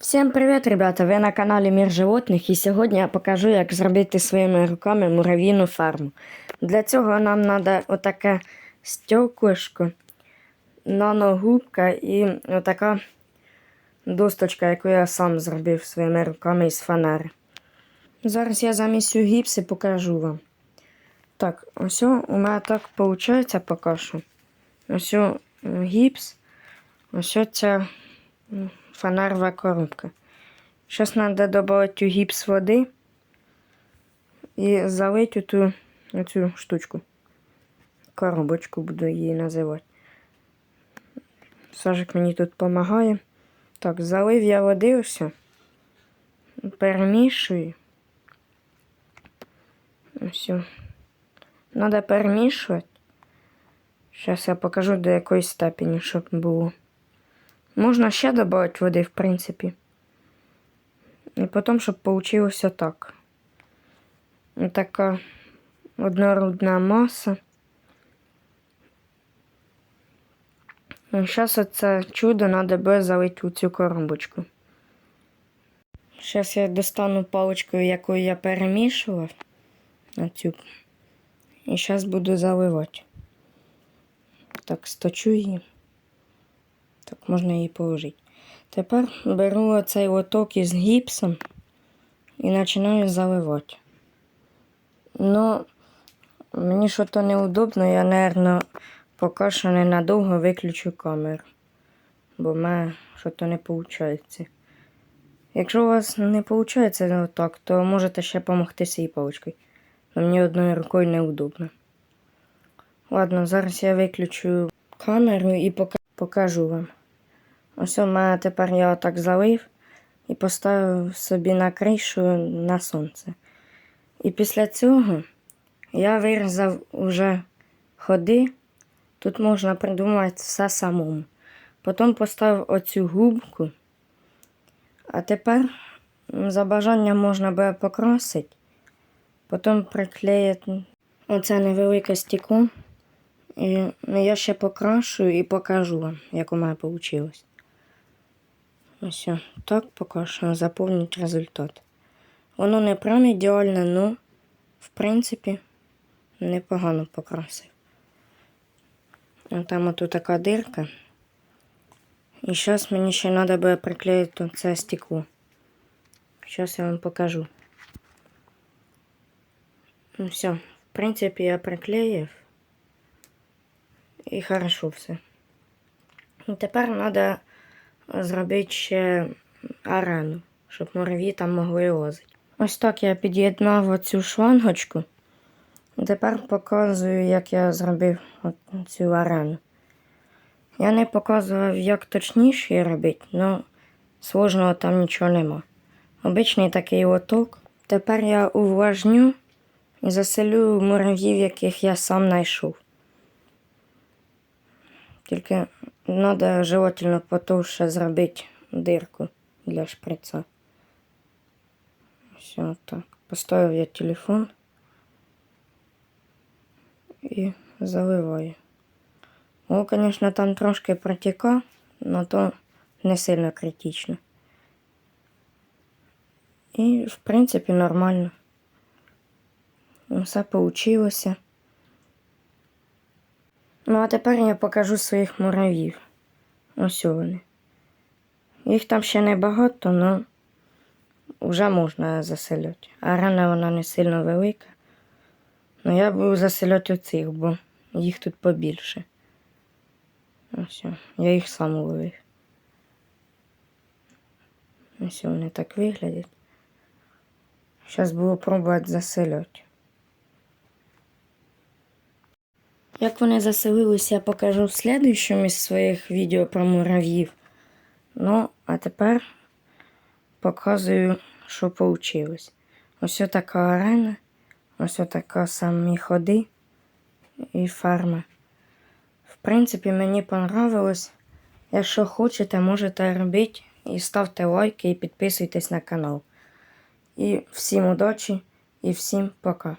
Всім привіт, ребята! Ви на каналі Мір Животних і сьогодні я покажу, як зробити своїми руками муравійну ферму. Для цього нам треба отаке стеклишко, наногубка і отака досточка, яку я сам зробив своїми руками із фанери. Зараз я замісю гіпси покажу вам. Так, ось у мене так виходить поки що. Ось гіпс, ось ця фонарова коробка. Зараз додати у гіпс води і залити ту цю штучку. Коробочку буду її називати. Сажик мені тут допомагає. Так, залив я води все. Перемішую. Все. Треба перемішувати. Зараз я покажу до якої степені, щоб було. Можна ще додати води, в принципі. І потім, щоб вийшло так. Така однородна маса. Зараз оце чудо треба буде залити у цю коробочку. Зараз я достану паличкою, якою я перемішував. Оцю. І зараз буду заливати. Так, сточу її. Так, можна її положити. Тепер беру оцей лоток із гіпсом і починаю заливати. Ну, мені що то неудобно, я, мабуть, поки що ненадовго виключу камеру, бо в мене що то не виходить. Якщо у вас не виходить отак, то можете ще допомогти цією паличкою. Но мені одною рукою неудобно. Ладно, зараз я виключу камеру і покажу вам. Ось у мене тепер я отак залив і поставив собі на кришу на сонце. І після цього я вирізав уже ходи. Тут можна придумати все самому. Потім поставив оцю губку. А тепер за бажанням можна буде покрасити, потім приклеїти оце невелике стекло. І я ще покрашую і покажу вам, як у мене вийшло. Ось так поки що заповнить результат. Воно не прям ідеальне, але, в принципі, непогано покрасив. Там отут така дирка. І зараз мені ще треба буде приклеїти це стекло. Зараз я вам покажу. Ну все, в принципі, я приклеїв. І хорошо все. І тепер треба зробити ще арену, щоб мурав'ї там могли лазити. Ось так я під'єднав оцю шлангочку. Тепер показую, як я зробив цю арену. Я не показував, як точніше робити, але сложного там нічого нема. Обичний такий лоток. Тепер я увлажню і заселю мурав'їв, яких я сам знайшов. Тільки треба желательно потовше зробити дирку для шприца. Все так. Поставив я телефон і заливаю. О, звісно, там трошки протіка, але то не сильно критично. І, в принципі, нормально. Все вийшло. Ну, а тепер я покажу своїх муравів. Ось вони. Їх там ще не багато, але вже можна заселяти. Арена вона не сильно велика. Ну я буду заселяти оцих, бо їх тут побільше. Ось, я їх сам ловив. Ось вони так виглядять. Зараз буду пробувати заселяти. Як вони заселилися, я покажу в слідчому із своїх відео про мурав'їв. Ну, а тепер показую, що вийшло. Ось така арена, ось така самі ходи і ферма. В принципі, мені понравилось. Якщо хочете, можете робити і ставте лайки і підписуйтесь на канал. І всім удачі і всім пока.